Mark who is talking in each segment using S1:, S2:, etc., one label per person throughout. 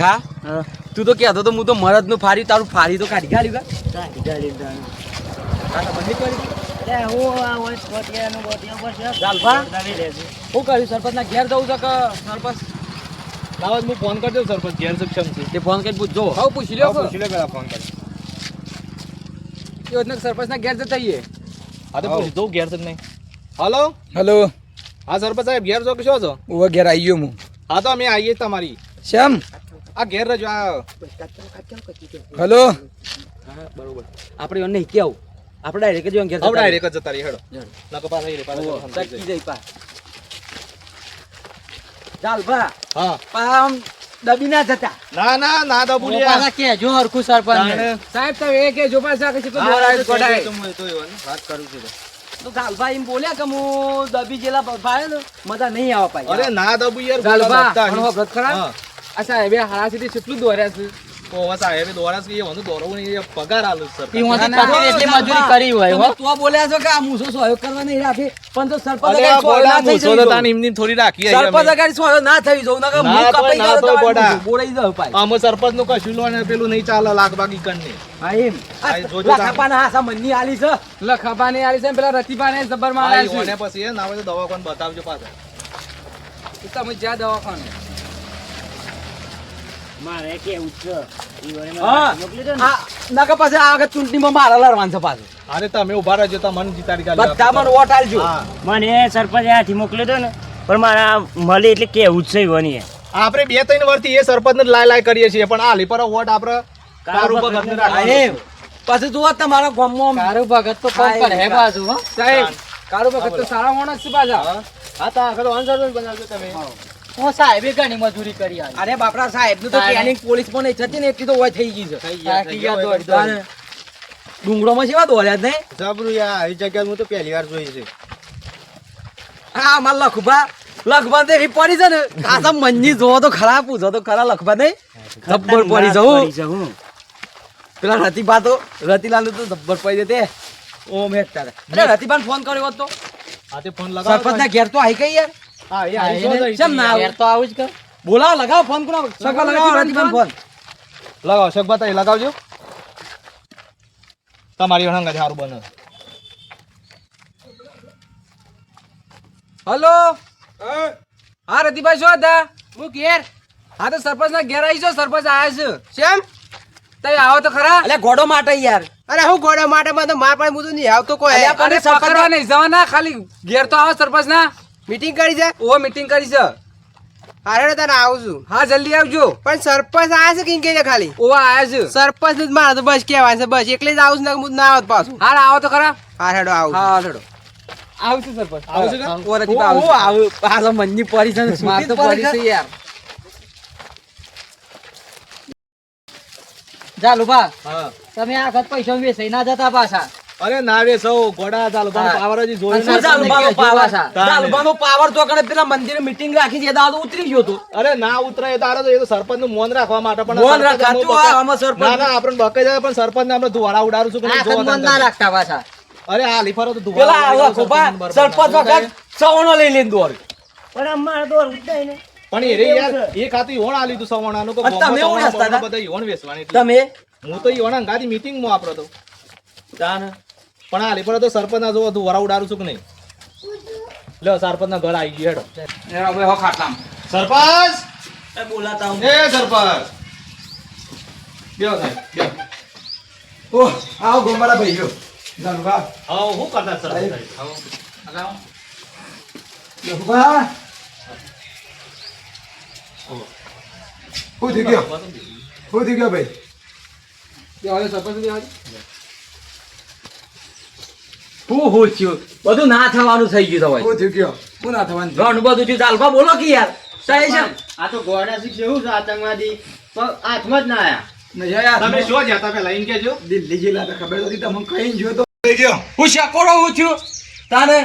S1: ખા? તું તો કહેતો તો હું તો મરદનું ફારી તારું ફારી તો કાઢી ગાલ્યું કા
S2: કાઢી.
S1: કાકા
S2: અરે હું
S1: કર્યું સરપંચ ના ઘેર જવું છે કે સરપંચ?
S3: લાવત હું ફોન કરજો સરપંચ ઘેર સક્ષમ છે.
S1: તે ફોન કરી પૂછજો હવે પૂછી લ્યો
S3: પૂછી લે પેલા ફોન કરી
S1: યોજના સરપંચ ના ઘેર જતા આવીએ
S3: હા તો પૂછી દઉં ઘેર છે નહીં. હલો?
S4: હલો.
S3: હા સરપંચ સાહેબ ઘેર છો કે શું છો?
S4: ઉવા ઘેર આવી ગયો હું.
S3: હા તો અમે આવીએ તમારી.
S4: શ્યામ
S3: આ ઘેર રજો આ
S4: હેલો?
S1: હા બરોબર આપણે એને કે કેવું આપણે ડાયરેક્ટ જ ઘેર
S3: ડાયરેક્ટ જતા રહી હેડો. નકો પાછા એ રે, પાછા.
S1: જઈ પા ચાલ ભા.
S3: હા.
S1: પામ દબી ના જતા.
S3: ના ના ના દબુ
S2: પાછા હરખું.
S1: સાહેબ તમે એ કે જો પાછા કે તો
S3: હા,
S1: દોરાય
S3: તો હું તો વાત કરું છું તો.
S1: તો ગાલભા એમ બોલ્યા કે હું દબી જેલા ભાઈ મજા નહીં આવવા પાઈ
S3: અરે ના દબુ યાર
S1: ગાલભા પણ વખત ખરા? આ હારા સુધી કેટલું દોર્યા છે?
S3: તો હવે દોરા છે, એ વનું દોરવું નહીં, પગાર આલુ છે સરકાર.
S2: ઈમાંથી
S1: ના, ના,
S2: પકડી એટલી
S1: ગાલભા,
S2: મજૂરી કરી હોય હો.
S1: તો બોલ્યા છો કે આ મૂસો સહયોગ કરવા નહીં રાખી? પણ તો સરપંચ સોય ના થઈ
S3: મૂસો તો તાન એમની થોડી રાખી
S1: સરપંચ
S3: અમે.
S1: અગાડી ના થઈ જવું
S3: ના
S1: મું
S3: તો
S1: કપાઈ ગયો
S3: તો
S1: તો
S3: ગોડા.
S1: જાવ પાઈ
S3: આમાં સરપંચનું કશું લો ને પેલું નહીં ચાલે લાખ બાકી કણ
S1: હા એમ. મનની આલી છે. પેલા આલી છે ને પેલા રતિપાને જબરમાં
S3: આ
S1: છે.
S3: પછી ના હોય તો દવાખાને બતાવજો પાછા.
S1: તમે જ્યાં દવાખાને.
S2: મારે કેવું છે. ઈ વળી
S1: હા
S2: મોકલી દો ને.
S1: આ નકર પછી આ વખત ચૂંટણીમાં મારા લડવાનું છે પાછું
S3: અરે તમે ઊભા રહેજો તમને મને જીતાડી કાઢજો.
S1: બધા મને વોટ આલજો
S3: હા.
S2: મને સરપંચે હાથી મોકલી દો ને પણ મારા મળી એટલે કેવું જ છે ઈવોની.
S3: આપણે બે ત્રણ વર્ષથી એ સરપંચ ને લાય લાય કરીએ છીએ પણ આ લીપર વોટ આપણે કારું
S1: એમ પછી જુઓ તમારા ગામમાં
S2: કારું ભગત તો કોણ પર હે બાજુ
S1: સાહેબ કારો વખત તો સારા માણસ છે પાછા
S3: હા. હા તો આગળ વાંધો બનાવજો તમે
S2: હું સાહેબે ઘણી મજૂરી કરી
S1: અરે બાપરા સાહેબનું તો. ટ્રેનિંગ પોલીસ પણ ને એટલી તો હોય થઈ ગઈ છે.
S3: થઈ ગયા, થઈ ગયા,
S2: દોડ, દોડ.
S1: તારે ડુંગરોમાં છે એવા દોડ્યા જ નહીં
S3: જબરું યાર આવી જગ્યા હું તો પહેલી વાર જોઈ છે.
S1: હા માર લખબા લખબા તો એવી પડી છે ને. કાસા મંજી જોવો તો ખરા પૂછો તો ખરા લખભા નહીં જબ્બર પડી જવું. પેલા રતિભા તો રતિલાલ તો જબ્બર પડી જતે. ઓમ હેઠતા. અરે રતિબાન ફોન કર્યો હતો
S3: હા તે ફોન લગાવ
S1: સરપંચ ના ઘેર તો આઈ ગઈ યાર. બોલાવો લગાવો ફોન કોના. લગાવો ફોન
S3: લગાવો લગાવજો. તમારી હંગા સારું બને.
S1: હલો? હા. રતિભાઈ શું હતા? હું ઘેર. હા તો સરપંચ ના ઘેર આવી છો? સરપંચ આવ્યા છે.
S5: કેમ
S1: તમે આવો તો ખરા. એટલે ઘોડો માટે યાર.
S5: અરે હું ઘોડો માટે? માં તો માર પાસે હું નહીં આવતો કોઈ.
S1: અલ્યા પણ નહીં જવાના ખાલી ઘેર તો આવો સરપંચ ના.
S5: મીટિંગ કરી છે?
S1: ઓ મીટિંગ કરી છે.
S5: અરે તને આવું છું.
S1: હા જલ્દી આવજો.
S5: પણ સરપંચ આયા છે કિંગ કે ખાલી?
S1: ઓ આયા છે.
S5: સરપંચ ને જ મારે તો બસ કહેવાય છે બસ. એકલે જ આવું છું ને હું ના આવત પાછું.
S1: હા આવો તો ખરા.
S5: હા હેડો આવું
S1: હા હેડો. આવશે સરપંચ.
S3: આવશે
S1: ઓ રતિભા
S5: હું- હું
S1: આવું પાછો મનની પડી છે
S2: માર તો પડી છે?
S1: યાર.
S2: ચાલો બા તમે આ વખત પૈસા વેચાઈ ના જતા પાછા.
S3: અરે ના રે સૌ ગોડા ચાલુ. પાવર હજી
S2: જોઈ
S1: પાવર ચાલુ. પાવર તો કણે પેલા મંદિરે મીટિંગ રાખી છે દાદો ઉતરી ગયો તો.
S3: અરે ના ઉતરાય તારે તો એ તો સરપંચનું મોન રાખવા માટે પણ
S1: મોન રાખાતું? આમાં સરપંચ-
S3: ના ના આપણે બકે જાય પણ સરપંચ ને આપણે ધુવાડા ઉડાડું છું કે જો
S2: મન ના રાખતા પાછા
S3: અરે આ લીફારો તો
S1: પેલા
S3: ધુવાડા
S1: આવા
S3: ઉડાડું
S1: ખોપા સરપંચ વખત સવણો લઈ લઈને દોર.
S2: પણ અમારે દોર ઉડાય ને
S3: પણ એ રે યાર એ ખાતી હોણ આલી તું સવર્ણાનું કે
S1: તમે
S3: ગોમમાં
S1: હસતા
S3: બધા ઈવોણ વેસવાની
S1: તમે?
S3: હું તો ઈવોણ ગાડી મીટિંગમાં આપડો તો. પણ આ લીફારો તો સરપંચ ના જોવા ધુવાડા ઉડાડું છું કે નહીં? લ્યો સરપંચ ના ઘર આવી ગયો હેડો. સરપંચ!
S1: બોલાતા હું
S3: એ સરપંચ! બેહો સાહેબ બેહો.
S4: ઓહ આવો ગોમારા ભાઈઓ જાનુભા
S3: હા હું કરતા સરપંચ સાહેબ? હા.
S4: લખુભા શું થઈ ગયો? શું થઈ ગયો ભાઈ?
S1: સરપંચ હું હું થયું? બધું ના થવાનું થઈ ગયું તમારે.
S4: શું થઈ ગયો શું ના થવાનું?
S1: ઘણું બધું થયું. ચાલવા બોલો કે યાર? સાહેબ
S2: આ તો ગોડા શીખ એવું છે આતંકવાદી? પણ હાથમાં જ ના આયા.
S4: નહીં
S3: તમે શું જ્યાં હતા પેલા એમ
S4: દિલ્હી જિલ્લા તો ખબર નથી તમને કઈ જોયો તો થઈ ગયો.
S1: હું શકોડો હું થયું તારે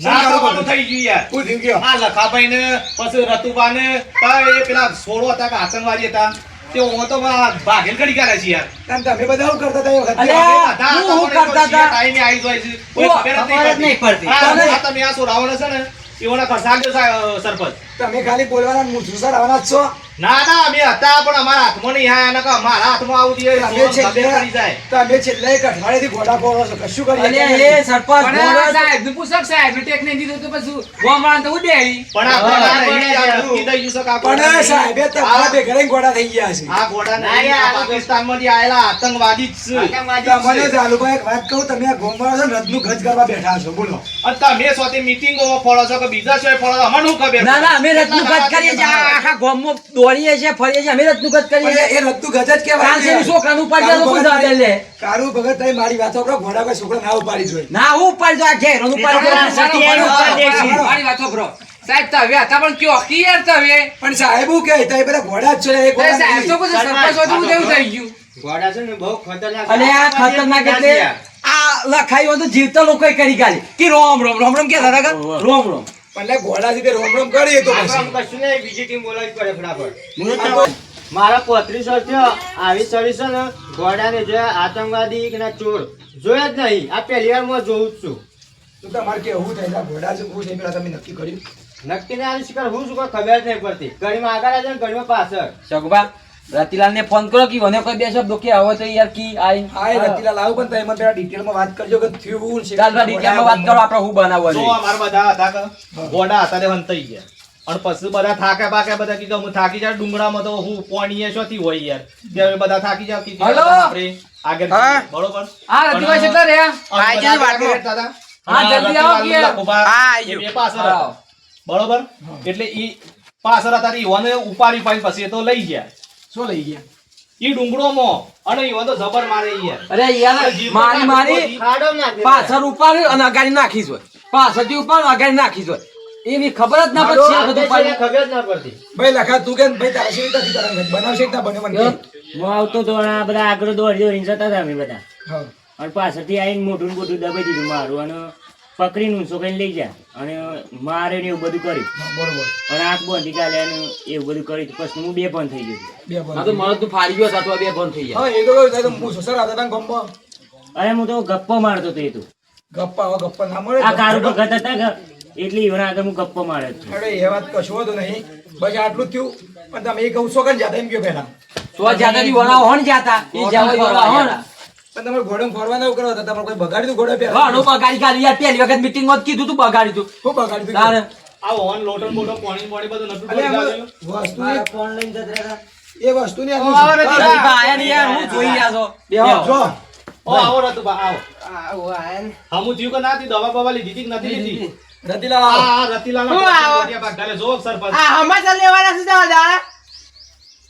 S3: ના થઈ ગયું
S4: થઈ ગયો
S3: આ લખાભાઈ પછી રતુબા ને એ પેલા સોળો હતા કે આસનવાડી હતા? તે હું તો ભાગેલ કરી કરે છે યાર
S4: તાન તમે બધા શું કરતા હતા એ વખતે?
S1: અલ્યા, હું- હું
S3: પણ એ તો
S1: કરતા હતા?
S3: ટાઈમે આવી જાય છે. કોઈ ખબર જ
S2: નહીં પડતી.
S3: આ તમે આ સોરાવાનો છે ને એઓના ખરસાગજો સા- સરપંચ
S4: તમે ખાલી બોલવાના મૂછું સર આવવાના છો
S3: ના ના અમે હતા પણ અમારા હાથમાં નહીં આયા નકા અમારા હાથમાં આવું દે
S4: છેલ્લે
S3: ખબર પડી જાય.
S4: તમે છેલ્લે એક થી ઘોડા પોરો છો કશું કરી
S1: અલ્યા એ સરપંચ બોલો સાહેબનું
S5: સાહેબ ટેક નહીં દીધું તો પછી ગોમવાળાને તો ઉડે આવી.
S3: પણ આ આ છે આ
S4: પણ. સાહેબે તમારા ભેગા રહીને ઘોડા થઈ ગયા છે.
S3: આ ઘોડા
S2: ના,
S3: આ પાકિસ્તાનમાંથી આયેલા આતંકવાદી જ છે.
S4: તમને જાલુભાઈ એક વાત કહું તમે આ ગોમવાળા છો રદનું ગજ કરવા બેઠા છો બોલો.
S3: અને તમે સોતે મીટિંગોમાં ફળો છો કે બીજા છો ફળો અમને શું ખબર?
S1: ના ના અમે રદનું ગત કરીએ આખા ગામમાં દોડીએ છે ફરીએ છે અમે રત્નું ગત કરીએ
S4: એ રથનું ગજ જ કહેવાય
S1: છે
S4: ને.
S1: છોકરાનું ઉપાડી જાય તો કોઈ
S4: કારું
S1: લે
S4: કારું ભગત તમે મારી વાત સાંભળો, ઘોડા કોઈ છોકરા ના ઉપાડી જોઈએ
S1: ના હું ઉપાડી દો આ ઘેર હું ઉપાડી.
S5: મારી વાત. સાંભળો. સાહેબ તો હવે હતા પણ કયો કી યાર તો હવે.
S4: પણ સાહેબ હું કહે તો એ બધા ઘોડા જ છે એ ઘોડા
S5: સાહેબ તો. પછી સરપંચ હતું તેવું થઈ ગયું?
S2: ઘોડા છે ને બહુ ખતરનાક
S1: અને આ ખતરનાક એટલે આ લખાઈ તો જીવતા લોકો કરી ગાલી. કે રોમ રોમ રોમ રોમ કે રોમ રોમ.
S4: પણ ઘોડા થી રોમ રોમ કરીએ તો
S2: કશું નહીં બીજી ટીમ બોલાવી પડે ફટાફટ. મારા પોત્રીસ વર્ષ આવી સર્વિસ છે ને ઘોડાને જોયા આતંકવાદી કે ના ચોર. જોયા જ નહીં આ પહેલી વાર હું જોઉં જ છું.
S4: તો તમારે કેવું થાય? ઘોડા છે હું પેલા તમે નક્કી કર્યું?
S2: નક્કી ને આવી શિકાર હું શું કોઈ ખબર જ નહીં પડતી. ઘડીમાં આગળ આવે ને ઘડીમાં પાછળ.
S1: શકભા રતિલાલ ને ફોન કરો કે મને કોઈ બે શબ્દો કે આવો તો યાર કી આઈ
S4: હાય રતિલાલ આવું પણ તમે પેલા ડિટેલમાં વાત કરજો કે થયું છે
S1: ચાલ ભાઈ ડિટેલમાં વાત કરો આપણે હું
S3: જો
S1: બનાવવાનું
S3: અમારા બધા હતા કે ગોડા હતા તે હંતાઈ ગયા. અને પછી બધા થાકે બાકે બધા કીધું હું થાકી જાય ડુંગળામાં તો હું પોણીએ શોથી હોય યાર. ત્યારે બધા થાકી જાવ કીધું
S5: હેલો
S3: આગળ બરોબર.
S5: હા રતિભાઈ કેટલા રહ્યા? વાતમાં.
S3: રહેતા હતા.
S5: હા, જલ્દી આવો કે. હા,
S3: એ પાછળ. બરોબર? એટલે ઈ પાછળ હતા ઈ વને ઉપાડી પાડી પછી એ તો લઈ ગયા.
S4: શું લઈ ગયા?
S3: ઈ ડુંગળોમાં. અને ઈ વન તો જબર મારે ઈ યાર
S1: અરે યાર મારી મારી
S2: ખાડો નાખી
S1: પાછળ ઉપાડ અને અગાડી નાખીશ હોય. પાછળથી ઉપાડ અગાડી નાખી હોય. એવી ખબર જ ના પડતી આ બધું પાડી
S2: ખબર જ ના પડતી.
S4: ભાઈ લખા તું કે ભાઈ તારે શેરી નથી બનાવશે ના બને મને
S2: હું આવતો તો આ બધા આગળ દોડી દોડીને જતા હતા અમે બધા.
S4: હા.
S2: અને પાછળથી આવીને મોટું મોઢું મોટું દબાઈ દીધું મારું અને પકડીને ઊંચો કરીને લઈ જા અને મારે ને એવું બધું કર્યું.
S4: બરોબર.
S2: અને આંખ બંધ કાલે અને એવું બધું કર્યું પછી હું બે પણ થઈ ગયું.
S4: બે
S1: આ
S4: બરોબર
S1: તો મળદ તું ફાડી ગયો હતો બે બંધ થઈ ગયા.
S4: એ તો હું સસર હતા તને ગમ્પો
S2: અરે હું તો ગપ્પો મારતો હતો એ તો.
S4: ગપ્પા હવે ગપ્પા ના મળે
S2: આ કારું ભગત હતા એટલે ઈવન આગળ હું ગપ્પો મારે હતો
S4: અરે એ વાત કશું હતું નહીં. બસ આટલું થયું. પણ તમે એ કહું છો કે જાતા એમ કયો પહેલા.
S1: સો જાતા ની વણાવ હોણ જાતા. એ જાવા વણાવ હોણ.
S4: પણ તમારે ઘોડે ફરવાના એવું કરો તમારે કોઈ બગાડી તું ઘોડે પહેલા?
S1: વાણો બગાડી કાઢી યાર. પહેલી વખત મીટિંગમાં કીધું તું બગાડી તું.
S4: શું બગાડી
S1: તારે.
S3: આ ઓન લોટન બોટન પાણી પાણી બધું નતું
S4: અરે
S3: પડી
S4: આમાં
S3: ગયું.
S4: વસ્તુની
S2: ફોન લઈને જતા રહ્યા
S4: એ વસ્તુની
S5: ઓ, નથી.
S1: રતિભા આયા ને યાર હું જોઈ રહ્યા છો બેહો.
S4: જો.
S3: ઓ આવો રતુભા આવો.
S5: આવો આયા ને.
S3: થયું કે ના હતી? દવા બવા લીધી હતી નથી લીધી
S4: રતિલાલ
S3: આ ઢાલે. જો સરપંચ.
S5: આ હમાચાર લેવાના છે જવા દાડા.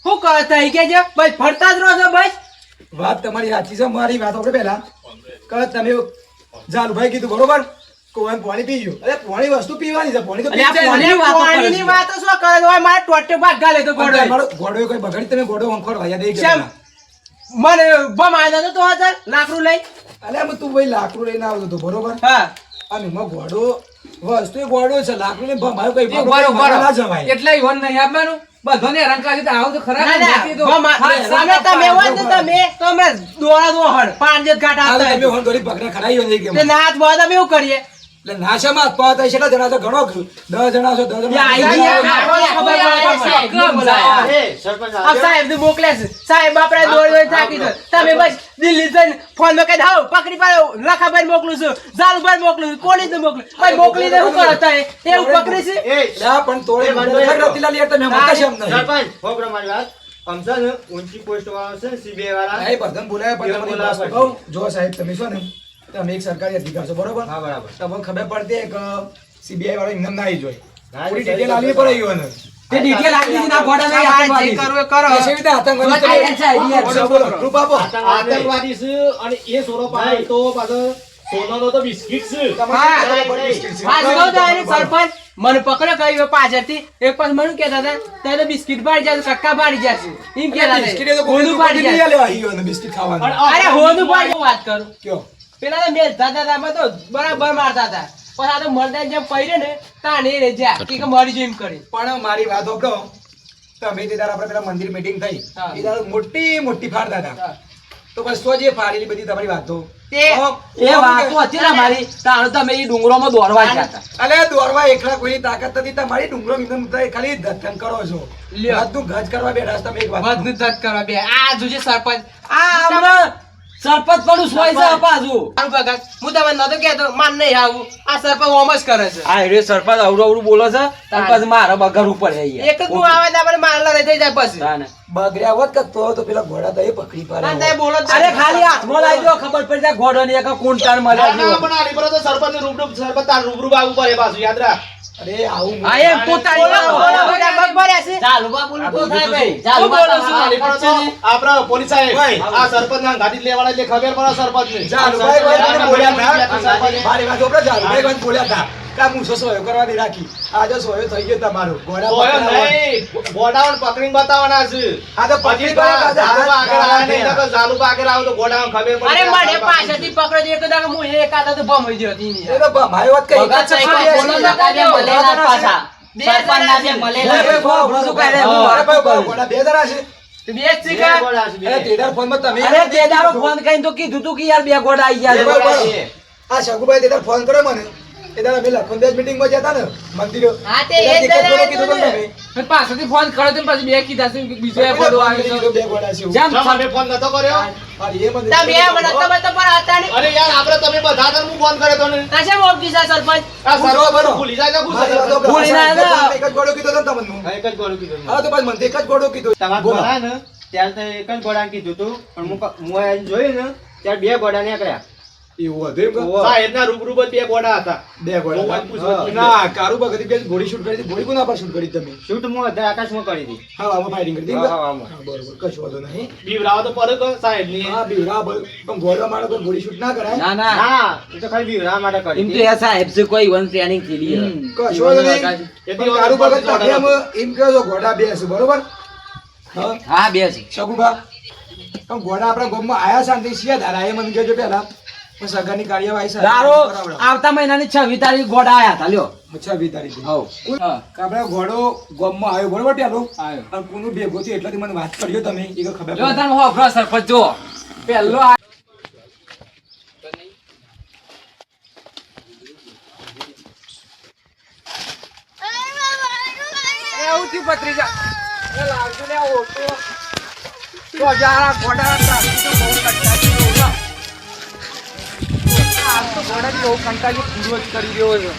S5: કહો થઈ ગયા છે? બસ ફરતા જ રહો છો બસ.
S4: વાત તમારી સાચી છે મારી વાત આપણે પહેલા. કે તમે જાલુભાઈ કીધું બરોબર? કોઈ પાણી પી ગયું? અરે પાણી વસ્તુ પીવાની છે પાણી તો
S1: પાણી- વાતો કરે છે.
S5: પાણીની વાતો શું કરે છે? મારે ટોટે ભાગ ગાલે તો
S4: ઘોડો કોઈ બગાડી તમે ઘોડો વંખોડ વાયા દઈ
S5: શેમ? મને બમ આવ્યો તો તો લાકડું લઈ?
S4: અલે આમ તું ભાઈ લાકડું લઈને આવતો તો બરોબર?
S5: હા.
S4: અને એમાં ઘોડો વસ્તુ એ છે લાકડું ને ભમાયો કઈ
S5: એ
S4: ભમાયો
S5: બરો,
S4: કઈ
S5: બરો.
S4: ના જવાય
S5: એટલે ઈવન નહીં આપવાનું. બધાને કરી આવું તો ખરા નથી તો. સામે તમે હોય તો તમે તો અમે દોડા દોહડ પાંચ જ ઘાટ
S4: તમે હોન દોરી પકડા હોય
S5: અમે એવું કરીએ.
S4: એટલે નાશામાં હાથ થાય છે, જણા તો ઘણો દસ જણા છો દસ જણા
S1: આઈ
S4: છો.
S1: ગયા.
S5: આપણને ખબર પડે
S1: સાહેબ,
S5: બોલાયા? ને મોકલે છે સાહેબ. આપણે દોડ દોડ થાકી ગયો તમે બસ દિલ્હી જઈને ફોનમાં દો પકડી પાડો લખાભાઈ મોકલું છું ઝાલુભાઈ મોકલું છું કોળી ને મોકલું ભાઈ મોકલીને શું કરો તમે એવું પકડી છે?
S2: એ,
S4: લા, પણ
S2: તોડે.
S4: રતિલાલ યાર તમે મોટા છે અમને
S2: સરપંચ હોભળો મારી વાત. અમસા ઊંચી પોસ્ટ વાળા છે સીબીઆઈ વાળા.
S4: એ બધાને બોલાયા, વસ્તુ કહું, જો સાહેબ તમે છો ને તમે એક સરકારી અધિકાર છો બરોબર?
S2: હા બરાબર.
S4: તમને ખબર પડતી કે સીબીઆઈ વાળો ઇનામ ના આવી જોઈએ પૂરી ડિટેલ
S2: તો
S4: આલવી પડે ઈવન
S1: તે ડિટેલ આપી દીધી ના ઘોડા નહીં
S5: જે
S1: આતંકવાદી.
S5: કરવું એ કરો.
S4: આતંકવાદી
S1: તો છે, છે.
S4: બોલો, બોલો, આપો.
S3: આતંકવાદી છે અને એ સોરો પાડે તો પાછો સોનાનો તો બિસ્કિટ છે.
S4: બિસ્કિટ છે.
S5: તો એને સરપંચ મને પકડ્યો કહ્યું પાછળથી. એક પાછું મને કહેતા હતા તને બિસ્કિટ પાડી જશે કક્કા પાડી જશે એમ કહેતા
S4: બિસ્કિટ તો
S5: હતા પાડી જશે
S4: આલે આ યુવાને બિસ્કિટ ખાવાનું.
S5: અરે હોનું પાડી વાત કરું.
S4: કયો?
S5: પેલા તો મેં દાદા દાદા તો બરાબર મારતા હતા. પણ આ તો મરદાની જેમ પહેરે ને તાને રે જા કે મરી જેમ કરી.
S4: પણ મારી વાત સાંભળો. તમે તે દાડે આપણે પેલા મંદિર મીટિંગ થઈ એ દાડે મોટી મોટી ફાડતા હતા. તો બસ તો જે ફાડેલી બધી તમારી વાતો?
S5: તે-
S1: એ વાતો હતી ને મારી તાણ તમે એ ડુંગરોમાં દોડવા ગયા હતા.
S4: અલે દોરવા એકલા કોઈની તાકાત નથી. તમારી ડુંગરો મિંદમ ખાલી ધથન કરો છો.
S5: લ્યો.
S4: તું ગજ કરવા બેઠા તમે એક વાત
S5: બધું કરવા બે. આ જોજે સરપંચ.
S1: આ હમણાં સરપંચ પડું સોય છે અપાજુ?
S5: મારું ભગત હું તમને નતો કહેતો માન નહીં આવું. આ સરપંચ ઓમ જ કરે છે.
S1: આ રે સરપંચ અવડું અવડું બોલે છે પછી મારે બગર ઉપર છે
S5: એક જ હું આવે તો આપણે મારલા રહી થઈ જાય પછી.
S4: બગડ્યા હોત કે તો તો પેલા ઘોડા તો એ પકડી પાડે
S5: ના બોલો
S1: અરે ખાલી હાથમાં લાવી દો ખબર પડી જાય ઘોડો ને એક મળે
S3: ના, ના, પણ આની પર તો સરપંચ રૂબરૂ સરપંચ તાર રૂબરૂ આવવું પડે પાછું યાદ રાખ.
S4: અરે આવું
S1: હા એમ
S5: બગ ભર્યા છે.
S3: હું બોલું તો આપણા પોલીસ સાહેબ. આ સરપંચના ગાડી લેવાના એટલે ખબર પડે સરપંચને.
S4: જાલુભાઈ ભાઈ બોલ્યા હતા?
S3: સરપંચ.
S4: મારી વાત સાંભળો, જાલુભાઈ ભાઈ બોલ્યા હતા. કે આ સોયો કરવાની રાખી. આજે સોયો થઈ ગયો તમારો. ઘોડા
S3: સોયો નહીં, ગોડાઉન પકડીને બતાવવાના છે.
S4: આ તો
S3: પછી આવે નહીં, આવે ખબર પડે.
S5: અરે મને પાછળથી પકડો એક દાડો હું
S4: એ બ- વાત કઈ?
S1: ભગત
S4: એક જ
S1: સાહેબ,
S4: છે.
S1: બોલો તો કાજે પાછા.
S5: બે જણા છે.
S1: શું કરે? હું.
S4: અરે ભાઈ, બે જણા છે.
S5: બે.
S4: અરે
S1: ફોન કરીને તો કીધું તું કે યાર બે ગયા.
S4: આ તેદાર ફોન કર્યો મને. જતા ને મંદિરે
S5: હા, તે એ
S4: કીધું તું.
S5: પાછળથી ફોન કર્યો તો પછી બે કીધા છે બીજો એક આવી
S4: કીધું બે ઘોડા છે એવું.
S1: જેમ
S3: ફોન નતો કર્યો
S4: અરે એ મને-
S5: તમે મને તમે તો પણ હતા નહીં.
S3: અરે યાર આપણે તમે બધા હતા હું ફોન કર્યો તો ને
S5: આ શેમ ઓળખી સરપંચ
S3: આ
S4: હું બરો.
S3: ભૂલી જાય કે ભૂલી
S1: ભૂલી ના ના.
S4: એક જ ઘોડો કીધો હતો ને તમને.
S3: એક જ ગોળું કીધું
S4: હા તો બસ મને એક જ ગોડો કીધો
S2: તમારે
S4: બોલો.
S2: બોલાય ને ત્યારે તો એક જ ગોડા કીધું તું પણ હું હું જોયું ને ત્યારે બે ઘોડા નીકળ્યા
S4: એવું હતું એમ
S3: સાહેબના રૂબરૂ જ બે ગોડા હતા.
S4: બે હતા.
S3: જ
S4: ના કારું ભગત બે શૂટ કરી હતી? કોના પર શૂટ કરી તમે?
S2: શૂટ હું અડધા આકાશમાં કરી હતી.
S4: હા આમાં ફાઇટિંગ કરી હતી
S2: હા, હા, આમાં.
S4: હા, બરોબર. કશું વાંધો નહીં.
S3: બીવરાવો તો પડે કે સાહેબની?
S4: હા બીવડા પણ ઘોડો મારો કોઈ ઘોડી શૂટ ના કરાય?
S1: ના ના.
S2: હા એ તો ખાલી બીવરા માટે કરી
S1: એમ તો એ સાહેબ કોઈ વન છે.
S4: કશું વાંધો નહીં. તમે એમ કહો છો ઘોડા બે છે બરોબર? હા?
S1: હા બે છે
S4: શકુભા? પણ આપણા ગામમાં આયા શાંતિ છીએ ધારા એ મને કહેજો પહેલા. પણ સગાની કાર્યવાહી સાથે
S1: દારો આવતા મહિનાની છવ્વીસ તારીખ ગોડા આયા હતા લ્યો
S4: અચ્છા વી તારીખે
S1: હવ
S4: આપણે ઘોડો ગામમાં આવ્યો બરોબર પેલો અને કોનું ભેગું થયું એટલાથી મને વાત કર્યો તમે એ ખબર
S1: જો
S4: પડી.
S1: તમે હોભળો સરપંચ જો પહેલો આ- એવું થયું ભત્રીજા. એ લાવજો ને ઓટો. તો જરા ગોડા. બહુ છું. આમ તો બહુ કંટાળી પૂરો જ કરી રહ્યો છે.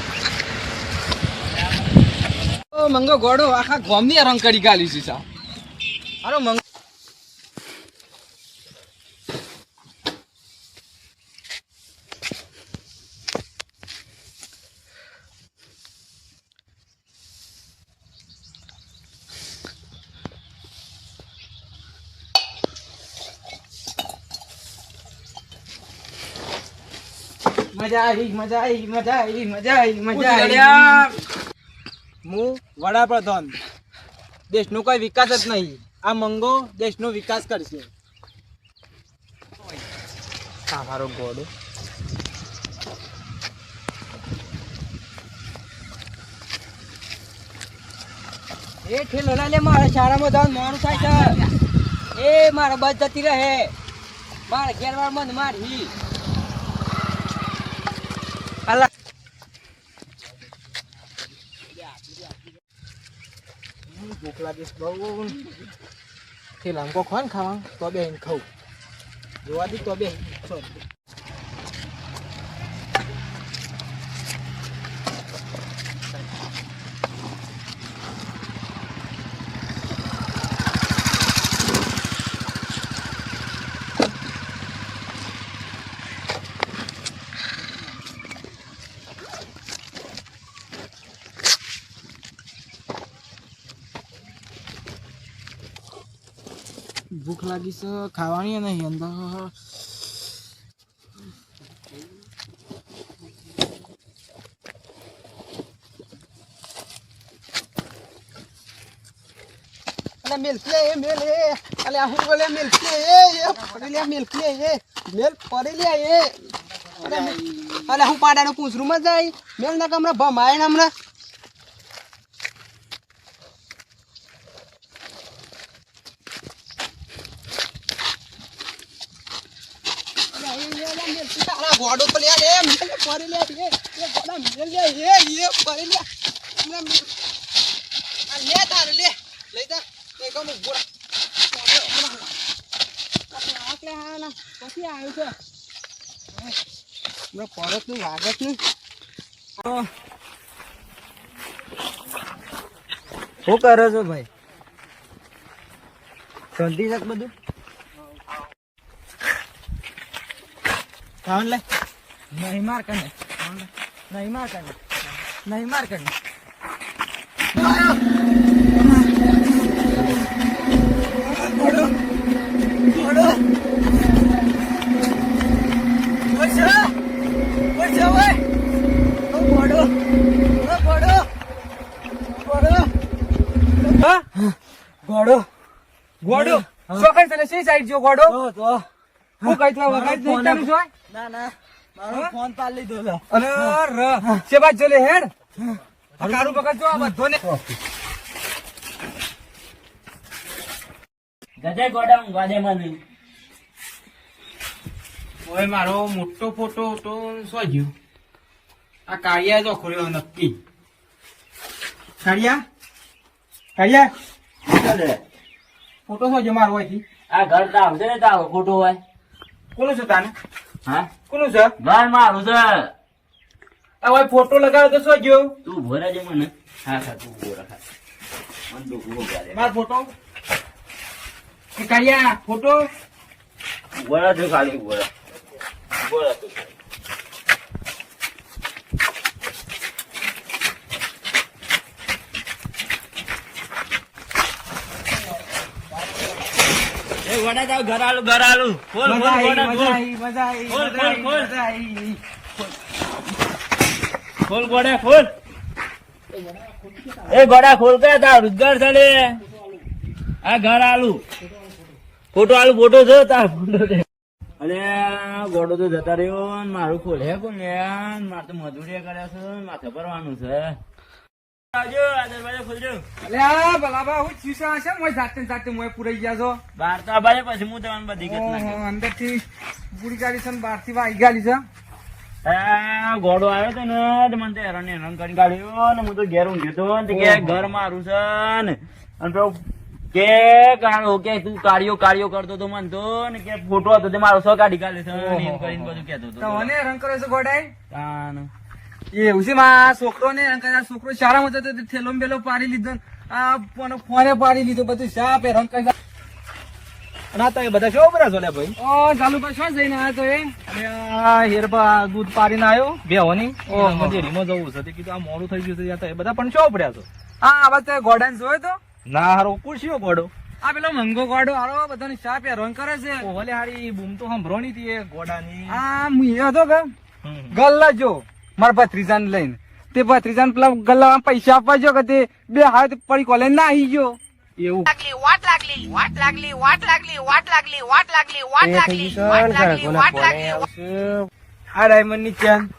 S1: મંગો ગોડો, આખા ગોમની રંગ કરી ગાલી છે મંગો
S5: મજા આવી મજા આવી મજા આવી મજા આવી મજા આવી.
S6: હું વડાપ્રધાન. દેશનો કોઈ વિકાસ જ નહીં. આ મંગો દેશનો વિકાસ કરશે. મારો ઘોડો
S5: એ ઠેલો લે મારા શાળામાં જવાનું મોડું થાય છે. એ મારે બસ જતી રહે. મારા ઘેરવાર બંધ મારી
S6: ભૂખ લાગીશ બહુ. થેલામ કો ખોન ખાવા તો બે ખાઉં. જોવા દી તો બે ભૂખ લાગી ખાવાની નહીં અંદર અલે મિલ્કી એ મેલ, એ. અલે હું બોલે મિલ્કી એ એ. પડી મેલ પડી લે, એ. અલે હું પાડાનું પૂંછરું માં જાય મેલ ના કમરા ભમાય ને હમણાં
S5: ગોડો તો લે લે મેલ પડી લે એ એ ગોડા લે એ એ લે લઈ જા ગયો હું ગોડા હા પછી આવ્યું છે હમણાં નું વાગતનું
S2: શું કરો છો ભાઈ શાંતિ છે બધું ખાવાનું લે નહીં માર કને नहीं मार करना नहीं मार करना छोड़ो छोड़ो ગોડો.
S7: ગોડો. શું કઈ તને શી સાઈડ જો ગોડો? હું કઈ તો વખત નહીં તને જો
S2: ના ના. મારો ફોન પાલ લીધો છે
S7: અને ર છે બાજ જો લે હેડ કારું બગડ જો આ બધો ને
S1: ગજે ગોડા ઊંઘવા દે મને.
S7: ઓય મારો મોટો ફોટો તો શું જ્યું આ કાળિયા જો ખોલ્યો નક્કી. કાળિયા? કાળિયા? ફોટો શું છે મારો હોય
S1: આ ઘર તા છે ને તા ફોટો હોય.
S7: કોનો છે તાને?
S1: હા?
S7: કોનું છે?
S1: ઘર મારું છે.
S7: આ ભાઈ ફોટો લગાવ્યો તો શું જ્યો
S1: તું ભોરા જે મને. હા હા તું ભોરા હા મને તો ઊભો કરે
S7: મારો ફોટો. કે કાળિયા ફોટો.
S1: ઊભો રાખ તું ખાલી ઊભો રાખ તું. વડા જાવ ઘર આલું ઘર આલું. ખોલ ખોલ
S7: મજા
S1: ખોલ
S7: મજા આવી મજા આવી
S1: ખોલ, ખોલ, ખોલ.
S7: મજા આવી.
S1: ખોલ ગોડા ખોલ. એ ગોડા ખોલ કે તાર રોજગાર છે આ ઘર આલુ. ફોટો આલુ ફોટો છે તાર ફોટો છે અરે ગોડો તો જતા રહ્યો મારું ખોલે લે મારે તો મજૂરી કર્યા છે માથે ભરવાનું છે. ઘોડો આવ્યો તો ને મને હેરાન હેરાન કરી કાઢ્યો ને હું તો ઘેર ઊંઘ્યો કે ઘર મારું છે અને પેલો કે કાળો કે તું કાર્યો કાર્યો કરતો તો મન તો ને કે ફોટો હતો મારો સો કાઢી કાઢ્યો એમ કરીને બધું કેતો
S7: તો મને રંગ કર્યો છે
S1: ઘોડાય
S7: એવું છે માં છોકરો ને છોકરો શાળામાં જતો થેલો બેલો પાડી લીધો આ ફોને ફોને પાડી લીધો બધું શા પે રંગ કરી
S3: ના તો એ બધા શું બરા છો ભાઈ?
S7: ઓ ચાલુ પર શું જઈને આવ્યો તો એ.
S3: અને હેરબા દૂધ પાડીને આવ્યો. બેહોની
S7: ઓહો.
S3: ડેરીમાં જવું છે. કીધું આ મોડું થઈ ગયું છે એ બધા પણ શું પડ્યા છો?
S7: હા આ બધા ગોડાને જોયો તો.
S3: ના હારો કુરશીઓ ગોડો.
S7: આ પેલો મંગો ગોડો હારો બધાની શા પે રંગ કરે છે.
S3: ઓલે હારી બૂમ તો સાંભળવાની હતી એ ગોડાની.
S7: આ હું એ હતો કે. ગલ્લા જો. મારા ભત્રીજાને લઈને. તે ભત્રીજાને પેલા ગલ્લામાં પૈસા આપવા જો કે તે બે હાથ પડી કોલેજ ના આવી ગયો.
S3: એવું.
S8: વાટ લાગલી વાટ લાગલી વાટ લાગલી વાટ લાગલી વાટ લાગલી વાટ લાગલી વાટ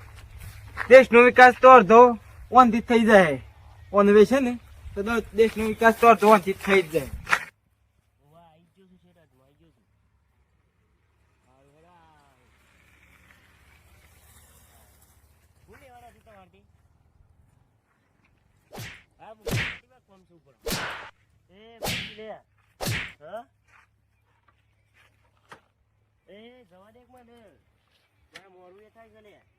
S8: દેશનો વિકાસ તો
S7: અડધો ઓનથી થઈ જાય. ઓનવે છે ને? તો દેશ નો વિકાસ તો અડધો ઓનથી થઈ જ જાય. છે ઉપર. એ લે. એ જવા દે એક મને ત્યાં મોરવું એ થાય છે ને